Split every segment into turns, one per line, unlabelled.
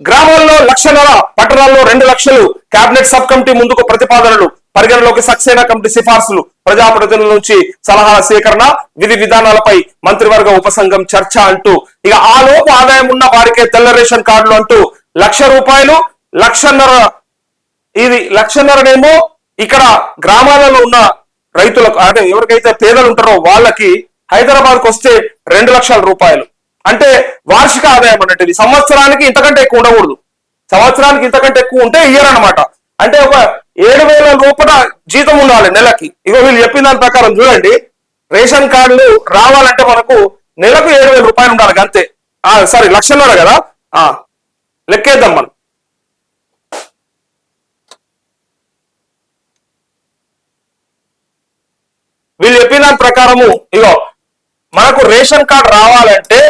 గ్రామాల్లో లక్షన్నర పట్టణాల్లో రెండు లక్షలు కేబినెట్ సబ్ కమిటీ ముందుకు ప్రతిపాదనలు పరిగణలోకి సక్సేనా కమిటీ సిఫార్సులు ప్రజాప్రతినిధుల నుంచి సలహాల సేకరణ విధి విధానాలపై మంత్రివర్గ ఉపసంఘం చర్చ అంటూ ఇక ఆ లోపు ఆదాయం ఉన్న వారికే తెల్ల రేషన్ కార్డులు అంటూ లక్ష రూపాయలు లక్షన్నర ఇది లక్షన్నరనేమో ఇక్కడ గ్రామాలలో ఉన్న రైతులకు అంటే ఎవరికైతే పేదలు ఉంటారో వాళ్ళకి హైదరాబాద్కు వస్తే రెండు లక్షల రూపాయలు. అంటే వార్షిక ఆదాయం అన్నట్టు ఇది. సంవత్సరానికి ఇంతకంటే ఎక్కువ ఉండకూడదు. సంవత్సరానికి ఇంతకంటే ఎక్కువ ఉంటే ఇయర్ అనమాట అంటే ఒక ఏడు వేల రూపాయల జీతం ఉండాలి నెలకి. ఇగో వీళ్ళు చెప్పిన దాని ప్రకారం చూడండి. రేషన్ కార్డులు రావాలంటే మనకు నెలకు ఏడు వేల రూపాయలు ఉండాలి అంతే ఆ సారీ లక్షన్నర కదా? ఆ లెక్కేద్దాం మనం. వీళ్ళు చెప్పిన దాని ప్రకారము ఇగో మనకు రేషన్ కార్డు రావాలంటే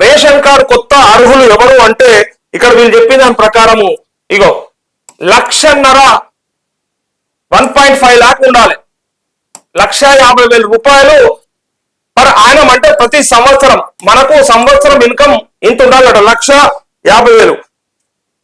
రేషన్ కార్డు కొత్త అర్హులు ఎవరు అంటే ఇక్కడ వీళ్ళు చెప్పిన దాని ప్రకారము ఇగో లక్షన్నర వన్ పాయింట్ ఫైవ్ లాక్ ఉండాలి. లక్ష యాభై వేల రూపాయలు పర్ ఆయన అంటే ప్రతి సంవత్సరం మనకు సంవత్సరం ఇన్కమ్ ఇంత ఉండాలట. లక్ష యాభై వేలు.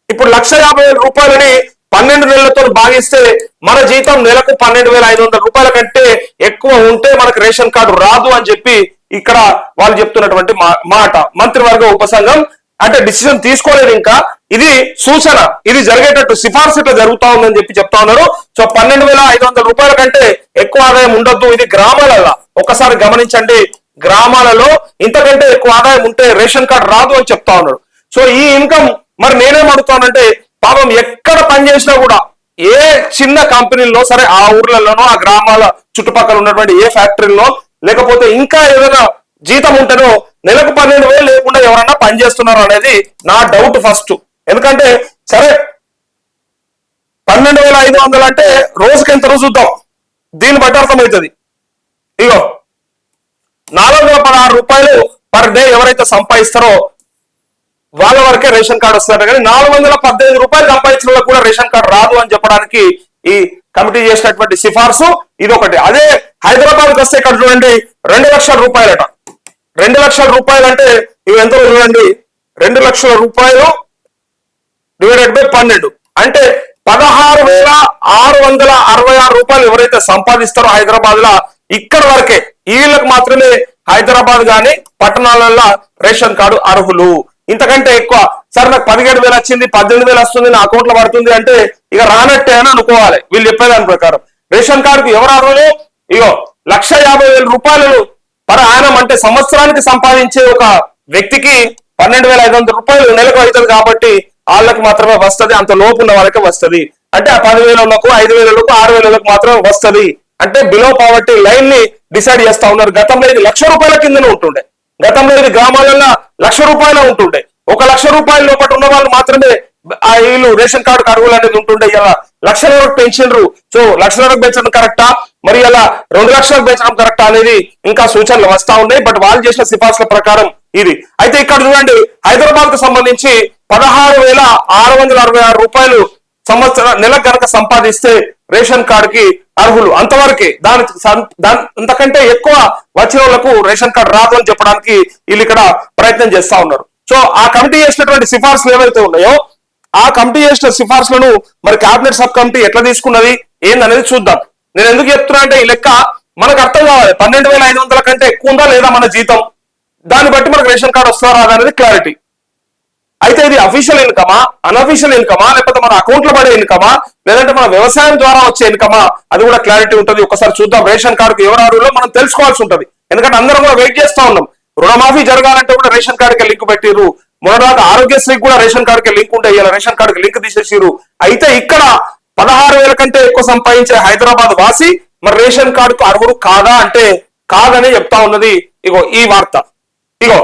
ఇప్పుడు లక్ష యాభై వేల రూపాయలని పన్నెండు నెలలతో భాగిస్తే మన జీతం నెలకు పన్నెండు వేల ఐదు వందల రూపాయల కంటే ఎక్కువ ఉంటే మనకు రేషన్ కార్డు రాదు అని చెప్పి ఇక్కడ వాళ్ళు చెప్తున్నటువంటి మా- మాట. మంత్రివర్గ ఉపసంఘం అంటే డిసిజన్ తీసుకోలేదు ఇంకా. ఇది సూచన. ఇది జరిగేటట్టు సిఫార్సు ఇట్లా జరుగుతా ఉందని చెప్పి చెప్తా ఉన్నారు. సో పన్నెండు వేల ఐదు వందల రూపాయల కంటే ఎక్కువ ఆదాయం ఉండొద్దు. ఇది గ్రామాలలో ఒకసారి గమనించండి. గ్రామాలలో ఇంతకంటే ఎక్కువ ఆదాయం ఉంటే రేషన్ కార్డు రాదు అని చెప్తా ఉన్నాడు సో ఈ ఇన్కమ్ మరి నేనేం అడుగుతానంటే పాపం ఎక్కడ పని చేసినా కూడా ఏ చిన్న కంపెనీల్లో సరే ఆ ఊర్లలోనో ఆ గ్రామాల చుట్టుపక్కల ఉన్నటువంటి ఏ ఫ్యాక్టరీలో లేకపోతే ఇంకా ఏదైనా జీతం ఉంటేనో నెలకు పన్నెండు వేలు లేకుండా ఎవరన్నా పనిచేస్తున్నారు అనేది నా డౌట్ ఫస్ట్. ఎందుకంటే సరే పన్నెండు వేల ఐదు వందలు అంటే రోజుకి ఎంత రోజు చూద్దాం. దీన్ని బట్టి అర్థమవుతుంది. ఇగో నాలుగు వందల పదహారు రూపాయలు పర్ డే ఎవరైతే సంపాదిస్తారో వాళ్ళ వరకే రేషన్ కార్డు వస్తారు కానీ నాలుగు వందల పద్దెనిమిది రూపాయలు సంపాదించిన కూడా రేషన్ కార్డు రాదు అని చెప్పడానికి ఈ కమిటీ చేసినటువంటి సిఫార్సు ఇది ఒకటి అదే హైదరాబాద్కి వస్తే ఇక్కడ చూడండి రెండు లక్షల రూపాయలట. రెండు లక్షల రూపాయలు అంటే ఇవి ఎంతో చూడండి రెండు లక్షల రూపాయలు డివైడెడ్ బై పన్నెండు. అంటే పదహారు వేల ఆరు వందల అరవై ఆరు రూపాయలు ఎవరైతే సంపాదిస్తారో హైదరాబాద్లో ఇక్కడ వరకే వీళ్ళకి మాత్రమే హైదరాబాద్ గాని పట్టణాలలో రేషన్ కార్డు అర్హులు. ఇంతకంటే ఎక్కువ సరే నాకు పదిహేడు వేలు వచ్చింది పద్దెనిమిది వేలు వస్తుంది నా అకౌంట్లో పడుతుంది అంటే ఇక రానట్టే అని అనుకోవాలి. వీళ్ళు చెప్పేదాని ప్రకారం. రేషన్ కార్డుకు ఎవరు అర్హులు? ఇగో లక్ష యాభై వేల రూపాయలు పర ఆనం అంటే సంవత్సరానికి సంపాదించే ఒక వ్యక్తికి పన్నెండు వేల ఐదు వందల రూపాయలు నెలకు అవుతుంది కాబట్టి వాళ్ళకి మాత్రమే వస్తది అంత లోపు ఉన్న వాళ్ళకి వస్తది. అంటే ఆ పదివేలకు ఐదు వేలకు ఆరు వేలకు మాత్రమే వస్తది. అంటే బిలో పావర్టీ లైన్ని డిసైడ్ చేస్తా ఉన్నారు. గతంలో ఇది లక్ష రూపాయల కిందనే ఉంటుండే. గతంలో ఇది గ్రామాలలో లక్ష రూపాయలు ఉంటుండే. ఒక లక్ష రూపాయల లోపల ఉన్న వాళ్ళు మాత్రమే ఆ వీళ్ళు రేషన్ కార్డు అర్హులు అనేది ఉంటుండే. ఇలా లక్షల వరకు పెంచిండ్రు సో లక్షల వరకు పెంచడం కరెక్టా? మరి అలా రెండు లక్షలకు పెంచడం కరెక్టా అనేది ఇంకా సూచనలు వస్తా ఉన్నాయి. బట్ వాళ్ళు చేసిన సిఫార్సుల ప్రకారం ఇది. అయితే ఇక్కడ చూడండి హైదరాబాద్కు సంబంధించి పదహారు వేల ఆరు వందల అరవై ఆరు రూపాయలు సంవత్సర నెల కనుక సంపాదిస్తే రేషన్ కార్డు కి అర్హులు. అంతవరకే దాని దాని అంతకంటే ఎక్కువ వచ్చిన వాళ్ళకు రేషన్ కార్డు రాదు అని చెప్పడానికి వీళ్ళు ఇక్కడ ప్రయత్నం చేస్తా ఉన్నారు. సో ఆ కమిటీ చేసినటువంటి సిఫార్సులు ఏవైతే ఉన్నాయో ఆ కమిటీ చేసిన సిఫార్సులను మరి కేబినెట్ సబ్ కమిటీ ఎట్లా తీసుకున్నది ఏందనేది చూద్దాం. నేను ఎందుకు చెప్తున్నా అంటే ఈ లెక్క మనకు అర్థం కావాలి. పన్నెండు వేల ఐదు వందల కంటే ఎక్కువ ఉందా లేదా మన జీతం? దాన్ని బట్టి మనకు రేషన్ కార్డు వస్తుందా రాదా అనేది క్లారిటీ అయితే ఇది అఫీషియల్ ఇన్కమా అన్అఫీషియల్ ఇన్కమా లేకపోతే మన అకౌంట్లో పడే ఇన్కమా లేదంటే మన వ్యవసాయం ద్వారా వచ్చే ఇన్కమా అది కూడా క్లారిటీ ఉంటుంది. ఒకసారి చూద్దాం. రేషన్ కార్డుకి ఎవరు అర్హులో మనం తెలుసుకోవాల్సి ఉంటుంది. ఎందుకంటే అందరం కూడా వెయిట్ చేస్తా ఉన్నాం. రుణమాఫీ జరగాలంటే కూడా రేషన్ కార్డుకి లింక్ పెట్టిర్రు. మొదటి ఆరోగ్యశ్రీకి కూడా రేషన్ కార్డుకి లింక్ ఉంటే ఇలా రేషన్ కార్డుకి లింక్ తీసేసిరు అయితే ఇక్కడ పదహారు వేల కంటే ఎక్కువ సంపాదించే హైదరాబాద్ వాసి మరి రేషన్ కార్డుకు అర్హుడు కాదా అంటే కాదని చెప్తా ఉన్నది. ఇగో ఈ వార్త. ఇగో.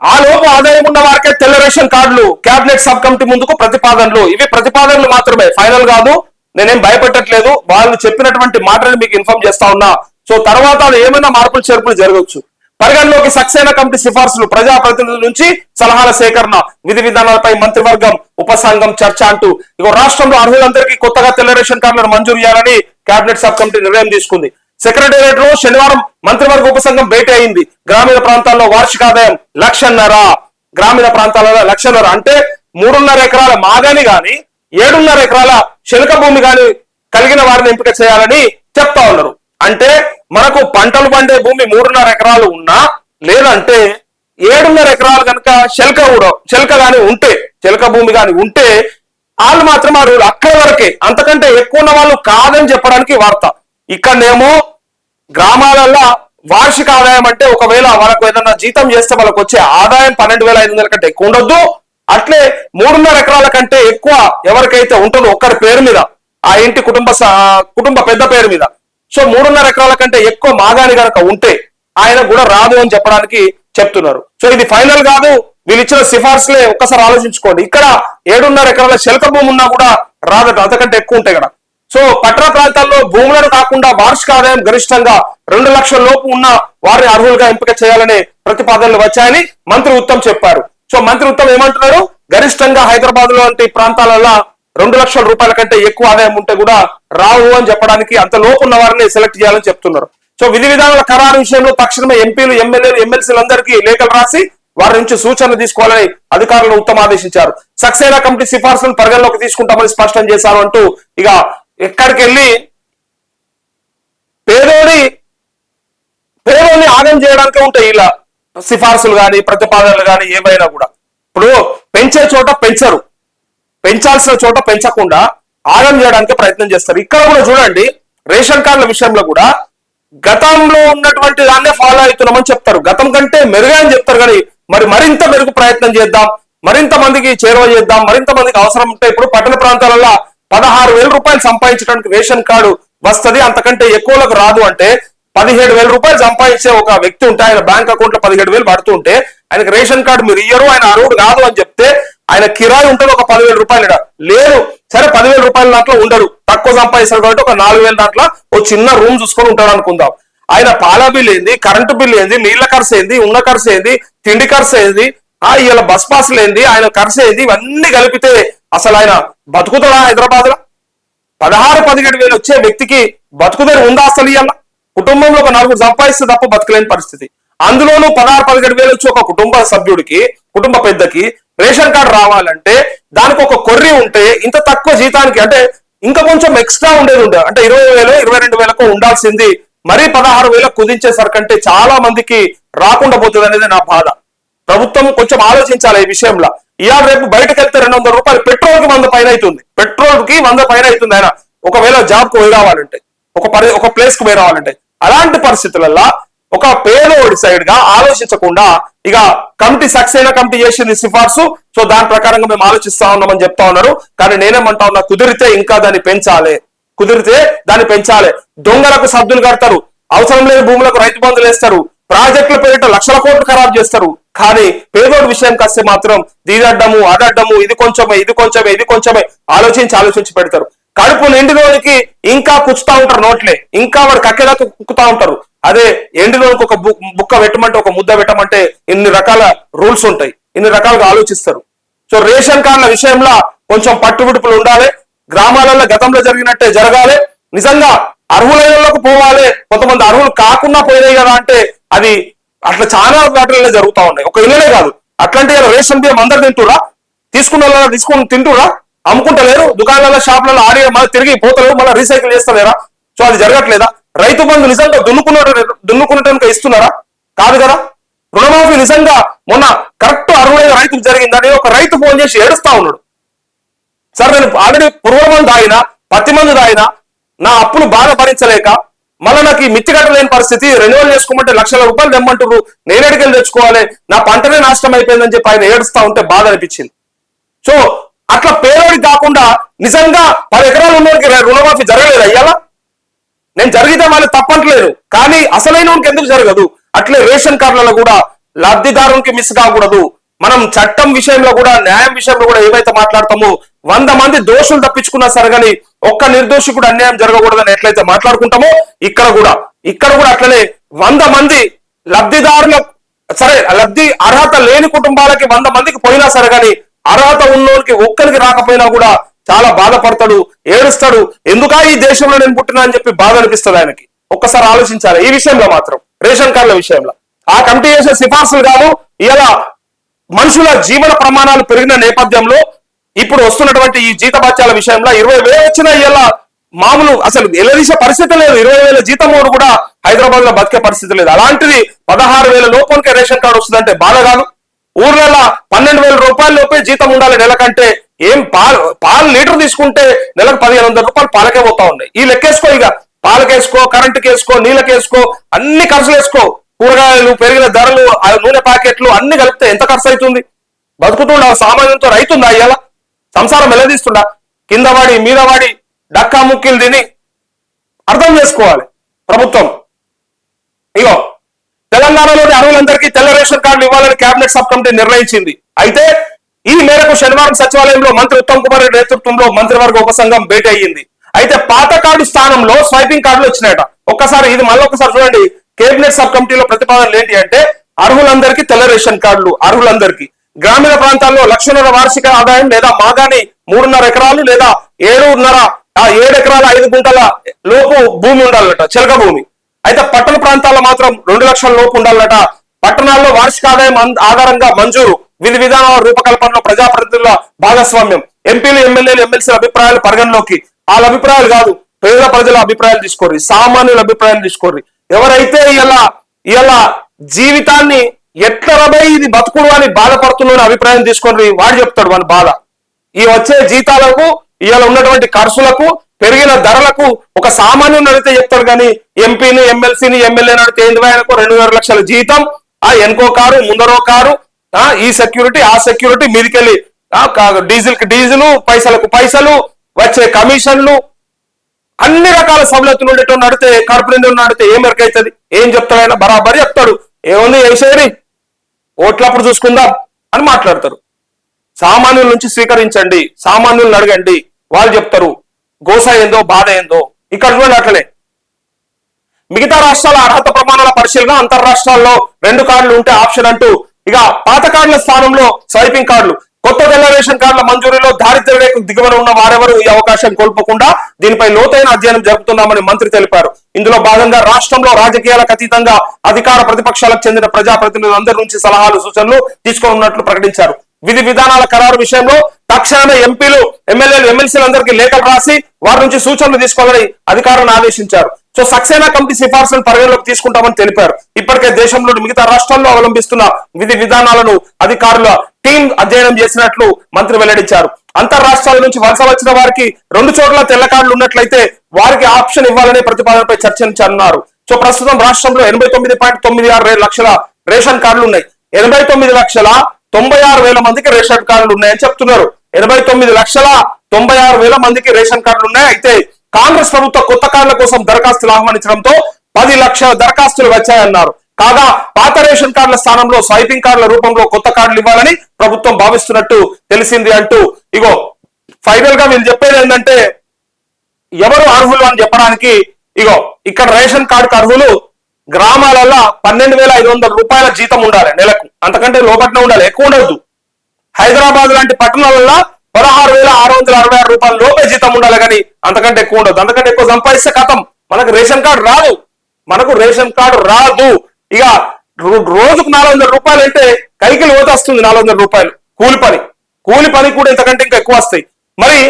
ఆ లోపు ఆదాయం ఉన్న వారికే తెల్ల రేషన్ కార్డులు కేబినెట్ సబ్ కమిటీ ముందుకు ప్రతిపాదనలు. ఇవి ప్రతిపాదనలు మాత్రమే. ఫైనల్ కాదు. నేనేం భయపెట్టట్లేదు. వాళ్ళు చెప్పినటువంటి మాటలు మీకు ఇన్ఫార్మ్ చేస్తా ఉన్నా. సో తర్వాత అది ఏమైనా మార్పులు చేర్పులు జరగవచ్చు. పరిగణలోకి సక్సేనా కమిటీ సిఫార్సులు ప్రజాప్రతినిధుల నుంచి సలహాల సేకరణ విధి విధానాలపై మంత్రివర్గం ఉపసంఘం చర్చ అంటూ ఇగో రాష్ట్రంలో అర్హులందరికీ కొత్తగా తెల్ల రేషన్ కార్డులను మంజూరు చేయాలని కేబినెట్ సబ్ కమిటీ నిర్ణయం తీసుకుంది. సెక్రటేరియట్లో శనివారం మంత్రివర్గ ఉపసంఘం భేటీ అయింది. గ్రామీణ ప్రాంతాల్లో వార్షిక ఆదాయం లక్షన్నర. గ్రామీణ ప్రాంతాలలో లక్షన్నర. అంటే మూడున్నర ఎకరాల మాగాని గాని ఏడున్నర ఎకరాల శనక భూమి గాని కలిగిన వారిని ఎంపిక చేయాలని చెప్తా ఉన్నారు. అంటే మనకు పంటలు పండే భూమి మూడున్నర ఎకరాలు ఉన్నా లేదంటే ఏడున్నర ఎకరాలు కనుక చెలక కూడా చెలక కానీ ఉంటే చెలక భూమి కానీ ఉంటే వాళ్ళు మాత్రం ఆ రూల్ అక్కడి వరకే అంతకంటే ఎక్కువ ఉన్న వాళ్ళు కాదని చెప్పడానికి వార్త. ఇక్కడనేమో గ్రామాలలో వార్షిక ఆదాయం అంటే ఒకవేళ మనకు ఏదైనా జీతం చేస్తే వాళ్ళకి వచ్చే ఆదాయం పన్నెండు వేల ఐదు వందల కంటే ఎక్కువ ఉండొద్దు. అట్లే మూడున్నర ఎకరాల కంటే ఎక్కువ ఎవరికైతే ఉంటుందో ఒక్కరి పేరు మీద ఆ ఇంటి కుటుంబ స- కుటుంబ పెద్ద పేరు మీద సో మూడున్నర ఎకరాల కంటే ఎక్కువ మాగాని గనక ఉంటే ఆయన కూడా రాదు అని చెప్పడానికి చెప్తున్నారు. సో ఇది ఫైనల్ కాదు. వీళ్ళు ఇచ్చిన సిఫార్సులే ఒక్కసారి ఆలోచించుకోండి. ఇక్కడ ఏడున్నర ఎకరాల శల్క భూమి ఉన్నా కూడా రాదట అంతకంటే ఎక్కువ ఉంటాయి కదా. సో పట్టణ ప్రాంతాల్లో భూములను కాకుండా వార్షిక ఆదాయం గరిష్టంగా రెండు లక్షల లోపు ఉన్న వారిని అర్హులుగా ఎంపిక చేయాలనే ప్రతిపాదనలు వచ్చాయని మంత్రి ఉత్తమ్ చెప్పారు. సో మంత్రి ఉత్తమ్ ఏమంటున్నారు? గరిష్టంగా హైదరాబాద్ లాంటి ప్రాంతాలలో రెండు లక్షల రూపాయల కంటే ఎక్కువ ఆదాయం ఉంటే కూడా రావు అని చెప్పడానికి అంత లోపు ఉన్న వారిని సెలెక్ట్ చేయాలని చెప్తున్నారు. సో విధి విధానాల ఖరారు విషయంలో తక్షణమే ఎంపీలు ఎమ్మెల్యేలు ఎమ్మెల్సీలందరికీ లేఖలు రాసి వారి నుంచి సూచనలు తీసుకోవాలని అధికారులు ఉత్తమ ఆదేశించారు సక్సేనా కమిటీ సిఫార్సులను పరిగణలోకి తీసుకుంటామని స్పష్టం చేశారు అంటూ ఇక ఎక్కడికి వెళ్ళి పేదోడి పేదోడిని ఆదాయం చేయడానికి ఉంటాయి ఇలా సిఫార్సులు కానీ ప్రతిపాదనలు కానీ ఏవైనా కూడా. ఇప్పుడు పెంచే చోట పెంచరు. పెంచాల్సిన చోట పెంచకుండా ఆగం చేయడానికి ప్రయత్నం చేస్తారు. ఇక్కడ కూడా చూడండి రేషన్ కార్డుల విషయంలో కూడా గతంలో ఉన్నటువంటి దాన్నే ఫాలో అవుతున్నామని చెప్తారు. గతం కంటే మెరుగైన చెప్తారు కానీ మరి మరింత మెరుగు ప్రయత్నం చేద్దాం మరింత మందికి చేరువ చేద్దాం మరింత మందికి అవసరం ఉంటే ఇప్పుడు పట్టణ ప్రాంతాలలో పదహారు వేల రూపాయలు సంపాదించడానికి రేషన్ కార్డు వస్తుంది. అంతకంటే ఎక్కువలకు రాదు అంటే పదిహేడు వేల రూపాయలు సంపాదించే ఒక వ్యక్తి ఉంటే ఆయన బ్యాంక్ అకౌంట్లో పదిహేడు వేలు పడుతుంటే ఆయనకు రేషన్ కార్డు మీరు ఇయ్యరు ఆయన అర్హుడు కాదు అని చెప్తే ఆయన కిరాయి ఉంటుంది ఒక పదివేల రూపాయలు ఈడ. లేదు సరే పదివేల రూపాయల దాంట్లో ఉండరు. తక్కువ సంపాదిస్తారు కాబట్టి ఒక నాలుగు వేల దాంట్లో ఓ చిన్న రూమ్ చూసుకొని ఉంటాడు అనుకుందాం. ఆయన పాల బిల్ ఏంది కరెంటు బిల్ ఏంది నీళ్ళ ఖర్చు ఏంది ఉన్న ఖర్చు ఏంది తిండి ఖర్చు ఏంది ఆ ఇలా బస్ పాసులు ఏంది ఆయన ఖర్చు ఏంది ఇవన్నీ కలిపితే అసలు ఆయన బతుకుతాడా హైదరాబాద్లో పదహారు పదిహేడు వేలు వచ్చే వ్యక్తికి బతుకుదని ఉందా అసలు ఇవాళ కుటుంబంలో ఒక నలుగురు సంపాదిస్తే తప్ప బతకలేని పరిస్థితి. అందులోనూ పదహారు పదిహేడు వేలు వచ్చి ఒక కుటుంబ సభ్యుడికి కుటుంబ పెద్దకి రేషన్ కార్డు రావాలంటే దానికి ఒక కొర్రి ఉంటే ఇంత తక్కువ జీతానికి అంటే ఇంకా కొంచెం ఎక్స్ట్రా ఉండేది ఉండదు అంటే ఇరవై వేలు ఇరవై రెండు వేలకు ఉండాల్సింది. మరీ పదహారు వేలకు కుదించేసరికంటే చాలా మందికి రాకుండా పోతుంది అనేది నా బాధ. ప్రభుత్వం కొంచెం ఆలోచించాలి ఈ విషయంలో. ఇవాళ రేపు బయటకు వెళ్తే రెండు వందల రూపాయలు పెట్రోల్కి వంద పైన అవుతుంది. పెట్రోల్కి వంద పైన అవుతుంది ఆయన. ఒకవేళ జాబ్కు పోయి రావాలంటే ఒక పరి ఒక ప్లేస్కు పోయి రావాలంటే. అలాంటి పరిస్థితులలో ఒక పేదోడి సైడ్గా ఆలోచించకుండా ఇక కమిటీ సక్సేనా కమిటీ చేసింది సిఫార్సు. సో దాని ప్రకారంగా మేము ఆలోచిస్తా ఉన్నామని చెప్తా ఉన్నారు. కానీ నేనేమంటా ఉన్నా కుదిరితే ఇంకా దాన్ని పెంచాలి. కుదిరితే దాన్ని పెంచాలి. దొంగలకు సద్దులు కడతారు. అవసరం లేని భూములకు రైతు బంధులు వేస్తారు. ప్రాజెక్టుల పేరిట లక్షల కోట్లు ఖరాబ్ చేస్తారు. కానీ పేదోడి విషయానికి వస్తే మాత్రం దీదడ్డము అదడ్డము ఇది కొంచెమే ఇది కొంచెమే ఇది కొంచెమే ఆలోచించి ఆలోచించి పెడతారు. కడుపు నిండినోడికి ఇంకా కుచ్చుతా ఉంటారు నోట్లే. ఇంకా వాడు కక్కెదాకా కుక్కుతా ఉంటారు. అదే ఎండినోళ్ళకి ఒక బుక్క పెట్టమంటే ఒక ముద్ద పెట్టమంటే ఇన్ని రకాల రూల్స్ ఉంటాయి. ఇన్ని రకాలుగా ఆలోచిస్తారు. సో రేషన్ కార్డుల విషయంలో కొంచెం పట్టుబిడుపులు ఉండాలి. గ్రామాలలో గతంలో జరిగినట్టే జరగాలి. నిజంగా అర్హులలోకి పోవాలి. కొంతమంది అర్హులు కాకుండా పోయినాయి కదా అంటే అది అట్లా చాలా వాటిల్లో జరుగుతా ఉన్నాయి. ఒక ఇళ్ళనే కాదు. అట్లాంటి రేషన్ బియ్యం అందరు తింటురా తీసుకున్న తీసుకుని తింటురా అమ్ముకుంటలేరు దుకాణాల్లో షాపులలో ఆడి మళ్ళీ తిరిగి పోతలేరు మళ్ళీ రీసైకిల్ చేస్తలేరా? సో అది జరగట్లేదా? రైతు బంధు నిజంగా దున్నుకున్న దున్నుకున్నట్టు ఇస్తున్నారా? కాదు కదా? రుణమాఫీ నిజంగా మొన్న కరెక్ట్ అర్హులైన రైతుకు జరిగిందని ఒక రైతు ఫోన్ చేసి ఏడుస్తా ఉన్నాడు. సార్ నేను ఆల్రెడీ పురుగుల మందు పత్తి మందు తాగినా నా అప్పులు బాగా భరించలేక మళ్ళీ నాకు ఈ మిత్తి కట్టలేని పరిస్థితి రెన్యువల్ చేసుకోమంటే లక్షల రూపాయలు తెమ్మంటారు నేను ఎడికెళ్ళి తెచ్చుకోవాలి. నా పంటనే నాశనం అయిపోయిందని చెప్పి ఆయన ఏడుస్తా ఉంటే బాధ అనిపించింది. సో అట్లా పేదోడి కాకుండా నిజంగా పది ఎకరాలు ఉన్నవాడికి రుణమాఫీ జరగలేదు అయ్యాలా నేను జరిగితే వాళ్ళు తప్పట్లేదు. కానీ అసలైన ఎందుకు జరగదు? అట్లే రేషన్ కార్డులలో కూడా లబ్ధిదారునికి మిస్ కాకూడదు. మనం చట్టం విషయంలో కూడా న్యాయం విషయంలో కూడా ఏవైతే మాట్లాడతామో వంద మంది దోషులు తప్పించుకున్నా సరే కానీ ఒక్క నిర్దోషి కూడా అన్యాయం జరగకూడదని ఎట్లయితే మాట్లాడుకుంటామో ఇక్కడ కూడా ఇక్కడ కూడా అట్లనే వంద మంది లబ్ధిదారుల సరే లబ్ధి అర్హత లేని కుటుంబాలకి వంద మందికి పోయినా సరే కానీ అర్హత ఉన్నోడికి ఒక్కరికి రాకపోయినా కూడా చాలా బాధపడతాడు ఏడుస్తాడు. ఎందుకా ఈ దేశంలో నేను పుట్టినా అని చెప్పి బాధ అనిపిస్తుంది ఆయనకి? ఒక్కసారి ఆలోచించాలి. ఈ విషయంలో మాత్రం రేషన్ కార్డుల విషయంలో. ఆ కమిటీ చేసే సిఫార్సులు కాదు ఇలా మనుషుల జీవన ప్రమాణాలు పెరిగిన నేపథ్యంలో ఇప్పుడు వస్తున్నటువంటి ఈ జీతభత్యాల విషయంలో ఇరవై వేలు వచ్చిన ఇలా మామూలు అసలు నిలదీసే పరిస్థితి లేదు. ఇరవై వేల జీతం కూడా హైదరాబాద్లో బతికే పరిస్థితి లేదు. అలాంటిది పదహారు వేల లోపలికే రేషన్ కార్డు వస్తుందంటే బాధ కాదు. ఊర్లలో పన్నెండు వేల రూపాయల లోపే జీతం ఉండాలి నెలకంటే ఏం పాలు పాలు లీటర్ తీసుకుంటే నెలకు పదిహేను వందల రూపాయలు పాలకే పోతా ఉన్నాయి. ఈ లెక్కేసుకో ఇక. పాలకేసుకో కరెంటుకి వేసుకో నీళ్ళకేసుకో అన్ని ఖర్చులు వేసుకో కూరగాయలు పెరిగిన ధరలు ఆ నూనె ప్యాకెట్లు అన్ని కలిపితే ఎంత ఖర్చు అవుతుంది బతుకుతుండా సామాన్యంతో రైతుందా ఇవాళ సంసారం వెల్లదీస్తుండా కింద వాడి మీద వాడి డక్కా ముక్కిలు తిని అర్థం చేసుకోవాలి. ప్రభుత్వం. ఇగో తెలంగాణలోని అర్హులందరికీ తెల్ల రేషన్ కార్డులు ఇవ్వాలని కేబినెట్ సబ్ కమిటీ నిర్ణయించింది. అయితే ఈ మేరకు శనివారం సచివాలయంలో మంత్రి ఉత్తమ్ కుమార్ రెడ్డి నేతృత్వంలో మంత్రివర్గ ఉపసంఘం భేటీ అయ్యింది. అయితే పాత కార్డు స్థానంలో స్వైపింగ్ కార్డులు వచ్చినాయట. ఒక్కసారి ఇది మళ్ళీ ఒకసారి చూడండి. కేబినెట్ సబ్ కమిటీలో ప్రతిపాదనలు ఏంటి అంటే అర్హులందరికీ తెల్ల రేషన్ కార్డులు అర్హులందరికీ. గ్రామీణ ప్రాంతాల్లో లక్షన్నర వార్షిక ఆదాయం లేదా మాగాని మూడున్నర ఎకరాలు లేదా ఏడున్నర ఆ ఏడు ఎకరాల ఐదు గుంటల లోపు భూమి ఉండాలట చిలక భూమి. అయితే పట్టణ ప్రాంతాల్లో మాత్రం రెండు లక్షల లోపు ఉండాలట. పట్టణాల్లో వార్షిక ఆదాయం ఆధారంగా మంజూరు. విధి విధానాల రూపకల్పనలో ప్రజాప్రతినిధుల భాగస్వామ్యం. ఎంపీలు ఎమ్మెల్యేలు ఎమ్మెల్సీల అభిప్రాయాలు పరిగణలోకి. వాళ్ళ అభిప్రాయాలు కాదు పేద ప్రజల అభిప్రాయాలు తీసుకోర్రి సామాన్యుల అభిప్రాయాలు తీసుకోర్రి. ఎవరైతే ఇలా ఇలా జీవితాన్ని ఎట్ల ఇది బతుకుడు అని బాధపడుతున్న అభిప్రాయం తీసుకొని వాడు చెప్తాడు వాని బాధ. ఈ వచ్చే జీతాలకు ఇవాళ ఉన్నటువంటి ఖర్చులకు పెరిగిన ధరలకు ఒక సామాన్యుని అడిగితే చెప్తాడు కానీ ఎంపీని ఎమ్మెల్సీని ఎమ్మెల్యేని అడిగితే ఏంది ఆయనకు రెండు వేల లక్షల జీతం? ఆ ఎన్కో కారు ముందరో కారు ఆ ఈ సెక్యూరిటీ ఆ సెక్యూరిటీ మీదికెళ్ళి డీజిల్కి డీజిల్ పైసలకు పైసలు వచ్చే కమిషన్లు అన్ని రకాల సవలతులు ఉండేటోని నడితే కడుపు నిండి నడితే ఏం అవుతుంది? ఏం చెప్తాడు ఆయన? బరాబరి చెప్తాడు. ఏముంది? వేసేది ఓట్లప్పుడు చూసుకుందాం అని మాట్లాడతారు. సామాన్యుల నుంచి స్వీకరించండి. సామాన్యులను అడగండి. వాళ్ళు చెప్తారు గోస ఏందో బాధ ఏందో ఇక్కడ చూడండి అట్లనే మిగతా రాష్ట్రాల అర్హత ప్రమాణాల పరిశీలన అంతర్రాష్ట్రాల్లో రెండు కార్డులు ఉంటే ఆప్షన్ అంటూ ఇక పాత కార్డుల స్థానంలో స్వైపింగ్ కార్డులు. కొత్త తెల్ల రేషన్ కార్డుల మంజూరీలో దారిద్ర్య రేఖ దిగువన ఉన్న వారెవరూ ఈ అవకాశం కోల్పోకుండా దీనిపై లోతైన అధ్యయనం జరుపుతున్నామని మంత్రి తెలిపారు. ఇందులో భాగంగా రాష్ట్రంలో రాజకీయాలకు అతీతంగా అధికార ప్రతిపక్షాలకు చెందిన ప్రజాప్రతినిధులందరి నుంచి సలహాలు సూచనలు తీసుకోనున్నట్లు ప్రకటించారు. విధి విధానాల ఖరారు విషయంలో తక్షణమే ఎంపీలు ఎమ్మెల్యేలు ఎమ్మెల్సీలందరికీ లేఖలు రాసి వారి నుంచి సూచనలు తీసుకోవాలని అధికారులను ఆదేశించారు. సో సక్సేనా కమిటీ సిఫార్సులను పరిగణలోకి తీసుకుంటామని తెలిపారు. ఇప్పటికే దేశంలోని మిగతా రాష్ట్రాల్లో అవలంబిస్తున్న విధి విధానాలను అధికారుల టీం అధ్యయనం చేసినట్లు మంత్రి వెల్లడించారు. అంతర్ రాష్ట్రాల నుంచి వలస వచ్చిన వారికి రెండు చోట్ల తెల్ల కార్డులు ఉన్నట్లయితే వారికి ఆప్షన్ ఇవ్వాలనే ప్రతిపాదనపై చర్చించన్నారు సో ప్రస్తుతం రాష్ట్రంలో ఎనభై తొమ్మిది పాయింట్ తొమ్మిది ఆరు లక్షల రేషన్ కార్డులు ఉన్నాయి. ఎనభై తొమ్మిది లక్షల తొంభై ఆరు వేల మందికి రేషన్ కార్డులు ఉన్నాయని చెప్తున్నారు. ఎనభై తొమ్మిది లక్షల తొంభై ఆరు వేల మందికి రేషన్ కార్డులు ఉన్నాయి. అయితే కాంగ్రెస్ ప్రభుత్వ కొత్త కార్డుల కోసం దరఖాస్తులు ఆహ్వానించడంతో పది లక్షల దరఖాస్తులు వచ్చాయన్నారు. కాగా పాత రేషన్ కార్డుల స్థానంలో స్వైపింగ్ కార్డుల రూపంలో కొత్త కార్డులు ఇవ్వాలని ప్రభుత్వం భావిస్తున్నట్టు తెలిసింది అంటూ ఇగో ఫైనల్గా వీళ్ళు చెప్పేది ఏంటంటే ఎవరు అర్హులు అని చెప్పడానికి ఇగో ఇక్కడ రేషన్ కార్డుకు అర్హులు గ్రామాలలో పన్నెండు వేల ఐదు వందల రూపాయల జీతం ఉండాలి నెలకు. అంతకంటే లోపట్నే ఉండాలి. ఎక్కువ ఉండద్దు. హైదరాబాద్ లాంటి పట్టణాలలో పదహారు వేల ఆరు వందల అరవై ఆరు రూపాయల లోపే జీతం ఉండాలి కానీ అంతకంటే ఎక్కువ ఉండదు అంతకంటే ఎక్కువ సంపాదిస్తే కథం మనకు రేషన్ కార్డు రాదు. మనకు రేషన్ కార్డు రాదు. ఇక రోజుకు నాలుగు వందల రూపాయలు అంటే కైకిలు పోతే వస్తుంది నాలుగు వందల రూపాయలు. కూలి పని. కూలి పని కూడా ఇంతకంటే ఇంకా ఎక్కువ వస్తాయి. మరి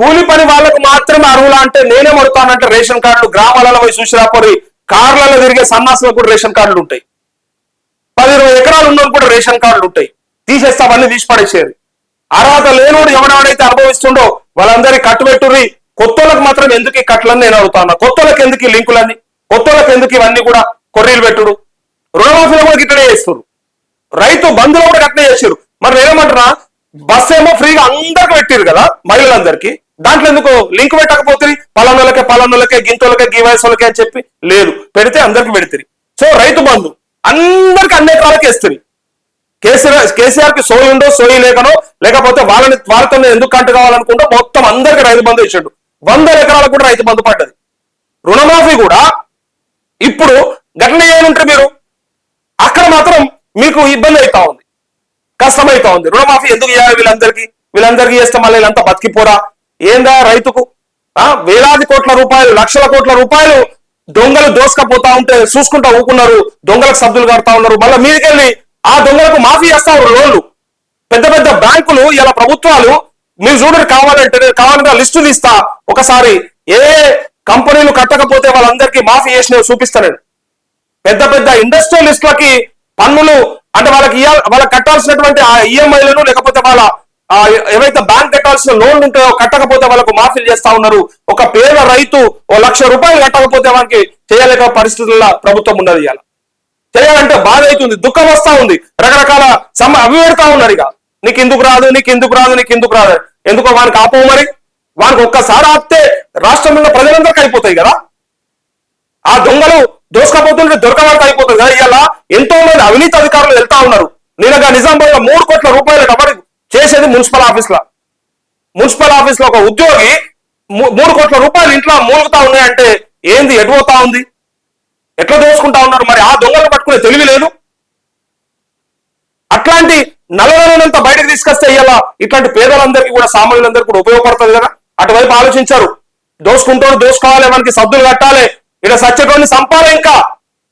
కూలి పని వాళ్ళకు మాత్రమే అర్హులా అంటే నేనే మడుతానంటే రేషన్ కార్డులు గ్రామాలలో పోయి చూసి రాపోయి కార్లలో తిరిగే సన్నాసులకు కూడా రేషన్ కార్డులు ఉంటాయి. పది ఇరవై ఎకరాలు ఉన్న కూడా రేషన్ కార్డులు ఉంటాయి. తీసేస్తే అవన్నీ తీసి పడేసేది అర్హత లేనోడు ఎవడెవడైతే అనుభవిస్తుండో వాళ్ళందరికీ కట్టుబెట్టుర్రి కొత్తలకు మాత్రం ఎందుకు ఈ కట్లని నేను అడుగుతాను కొత్తలకు ఎందుకు ఈ లింకులన్నీ? కొత్తలకు ఎందుకు ఇవన్నీ కూడా కొర్రీలు పెట్టుడు? రుణమాఫీలు కూడా గిట్టనే చేస్తారు రైతు బంధువులు కూడా కట్నే చేసారు మరి నేనేమంటున్నా బస్ ఏమో ఫ్రీగా అందరికి పెట్టారు కదా మహిళలందరికీ. దాంట్లో ఎందుకు లింక్ పెట్టకపోతే పలానోళ్ళకే పలానోళ్ళకే గింతోళ్ళకే గీ వయసులకే అని చెప్పి లేదు. పెడితే అందరికి పెడతారు. సో రైతు బంధు అందరికి అన్ని ఎకరాలకి వేస్తుంది కేసీఆర్ కేసీఆర్కి సోయి ఉండో సోయి లేకనో లేకపోతే వాళ్ళని వాళ్ళతో ఎందుకు కంటు కావాలనుకుంటూ మొత్తం అందరికి రైతు బంధు ఇచ్చాడు. వందల ఎకరాలకు కూడా రైతు బంధు పడ్డది. రుణమాఫీ కూడా ఇప్పుడు గట్లనే ఏమంటారు మీరు? అక్కడ మాత్రం మీకు ఇబ్బంది అవుతా ఉంది. కష్టమైతా ఉంది. రుణమాఫీ ఎందుకు ఇవ్వాలి వీళ్ళందరికీ? వీళ్ళందరికీ చేస్తే మళ్ళీ వీళ్ళంతా బతికిపోరా? ఏందా రైతుకు? వేలాది కోట్ల రూపాయలు లక్షల కోట్ల రూపాయలు దొంగలు దోసుకపోతా ఉంటే చూసుకుంటా ఊకున్నారు దొంగలకు సబ్దులు కడతా ఉన్నారు. మళ్ళీ మీదకెళ్ళి ఆ దొంగలకు మాఫీ చేస్తా ఉన్నారు లోన్లు. పెద్ద పెద్ద బ్యాంకులు ఇలా ప్రభుత్వాలు మీరు చూడండి కావాలంటే కావాలంటే లిస్టు తీస్తా ఒకసారి ఏ కంపెనీలు కట్టకపోతే వాళ్ళందరికీ మాఫీ చేసినవి చూపిస్తాను పెద్ద పెద్ద ఇండస్ట్రియలిస్టులకి పన్నులు అంటే వాళ్ళకి వాళ్ళకి కట్టాల్సినటువంటి ఆ ఈఎంఐలను లేకపోతే వాళ్ళ ఏవైతే బ్యాంక్ కట్టాల్సిన లోన్లు ఉంటాయో కట్టకపోతే వాళ్ళకు మాఫీలు చేస్తా ఉన్నారు. ఒక పేద రైతు ఓ లక్ష రూపాయలు కట్టకపోతే వానికి చేయలేక పరిస్థితుల్లో ప్రభుత్వం ఉన్నది ఇవాళ. చేయాలంటే బాధ అవుతుంది దుఃఖం వస్తా ఉంది. రకరకాల సమ అవి పెడతా ఉన్నారు ఇక. నీకు ఎందుకు రాదు నీకు ఎందుకు రాదు నీకు ఎందుకు రాదు? ఎందుకో వానికి ఆపవు మరి. వానికి ఒక్కసారి ఆపితే రాష్ట్రంలో ప్రజలందరికీ అయిపోతాయి కదా. ఆ దొంగలు దోసుకపోతుంటే దొరకవరకు అయిపోతుంది కదా ఇవాళ. ఎంతో మంది అవినీతి అధికారులు వెళ్తా ఉన్నారు. నేనగా నిజామాబాద్లో మూడు కోట్ల రూపాయలు కబడి చేసేది మున్సిపల్ ఆఫీస్లో. మున్సిపల్ ఆఫీస్లో ఒక ఉద్యోగి మూ- మూడు కోట్ల రూపాయలు ఇంట్లో మూలుగుతా ఉన్నాయంటే ఏంది ఎటు ఉంది? ఎట్లా దోసుకుంటా ఉన్నారు? మరి ఆ దొంగలు పట్టుకునే తెలివి లేదు. అట్లాంటి నల్లదనంతా బయటకు తీసుకొస్తే ఇవాళ ఇట్లాంటి పేదలందరికీ కూడా సామాన్యులందరికీ కూడా ఉపయోగపడుతుంది కదా? అటువైపు ఆలోచించారు. దోసుకుంటారు దోసుకోవాలి మనకి సద్దులు కట్టాలి. ఇక్కడ సత్యటువంటి సంపాలి ఇంకా.